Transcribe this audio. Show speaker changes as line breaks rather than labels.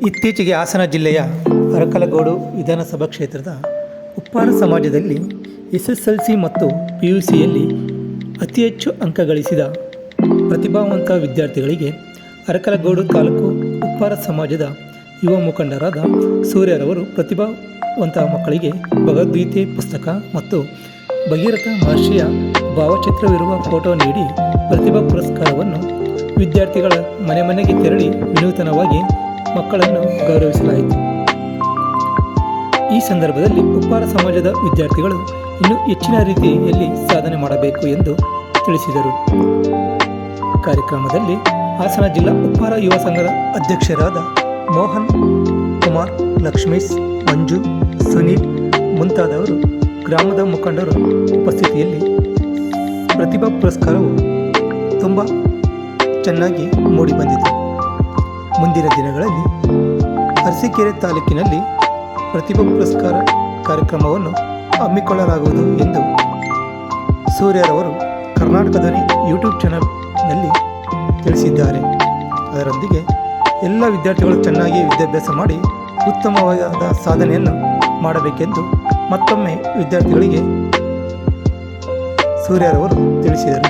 ಇತ್ತೀಚೆಗೆ ಹಾಸನ ಜಿಲ್ಲೆಯ ಅರಕಲಗೋಡು ವಿಧಾನಸಭಾ ಕ್ಷೇತ್ರದ ಉಪ್ಪಾರ ಸಮಾಜದಲ್ಲಿ ಎಸ್ ಎಸ್ ಎಲ್ ಸಿ ಮತ್ತು ಪಿ ಯು ಸಿಯಲ್ಲಿ ಅತಿ ಹೆಚ್ಚು ಅಂಕ ಗಳಿಸಿದ ಪ್ರತಿಭಾವಂತ ವಿದ್ಯಾರ್ಥಿಗಳಿಗೆ ಅರಕಲಗೋಡು ತಾಲೂಕು ಉಪ್ಪಾರ ಸಮಾಜದ ಯುವ ಮುಖಂಡರಾದ ಸೂರ್ಯರವರು ಪ್ರತಿಭಾವಂತ ಮಕ್ಕಳಿಗೆ ಭಗವದ್ಗೀತೆ ಪುಸ್ತಕ ಮತ್ತು ಭಗೀರಥ ಮಹರ್ಷಿಯ ಭಾವಚಿತ್ರವಿರುವ ಫೋಟೋ ನೀಡಿ ಪ್ರತಿಭಾ ಪುರಸ್ಕಾರವನ್ನು ವಿದ್ಯಾರ್ಥಿಗಳ ಮನೆ ಮನೆಗೆ ತೆರಳಿ ವಿನೂತನವಾಗಿ ಮಕ್ಕಳನ್ನು ಗೌರವಿಸಲಾಯಿತು. ಈ ಸಂದರ್ಭದಲ್ಲಿ ಉಪ್ಪಾರ ಸಮಾಜದ ವಿದ್ಯಾರ್ಥಿಗಳು ಇನ್ನೂ ಹೆಚ್ಚಿನ ರೀತಿಯಲ್ಲಿ ಸಾಧನೆ ಮಾಡಬೇಕು ಎಂದು ತಿಳಿಸಿದರು. ಕಾರ್ಯಕ್ರಮದಲ್ಲಿ ಹಾಸನ ಜಿಲ್ಲಾ ಉಪ್ಪಾರ ಯುವ ಸಂಘದ ಅಧ್ಯಕ್ಷರಾದ ಮೋಹನ್ ಕುಮಾರ್, ಲಕ್ಷ್ಮೀಶ್, ಮಂಜು, ಸುನೀಲ್ ಮುಂತಾದವರು ಗ್ರಾಮದ ಮುಖಂಡರು ಉಪಸ್ಥಿತಿಯಲ್ಲಿ ಪ್ರತಿಭಾ ಪುರಸ್ಕಾರವು ತುಂಬ ಚೆನ್ನಾಗಿ ಮೂಡಿಬಂದಿತು. ಮುಂದಿನ ದಿನಗಳಲ್ಲಿ ಅರಸೀಕೆರೆ ತಾಲೂಕಿನಲ್ಲಿ ಪ್ರತಿಭಾ ಪುರಸ್ಕಾರ ಕಾರ್ಯಕ್ರಮವನ್ನು ಹಮ್ಮಿಕೊಳ್ಳಲಾಗುವುದು ಎಂದು ಸೂರ್ಯರವರು ಕರ್ನಾಟಕ ಧ್ವನಿ ಯೂಟ್ಯೂಬ್ ಚಾನಲ್ನಲ್ಲಿ ತಿಳಿಸಿದ್ದಾರೆ. ಅದರೊಂದಿಗೆ ಎಲ್ಲ ವಿದ್ಯಾರ್ಥಿಗಳು ಚೆನ್ನಾಗಿ ವಿದ್ಯಾಭ್ಯಾಸ ಮಾಡಿ ಉತ್ತಮವಾದ ಸಾಧನೆಯನ್ನು ಮಾಡಬೇಕೆಂದು ಮತ್ತೊಮ್ಮೆ ವಿದ್ಯಾರ್ಥಿಗಳಿಗೆ ಸೂರ್ಯರವರು ತಿಳಿಸಿದರು.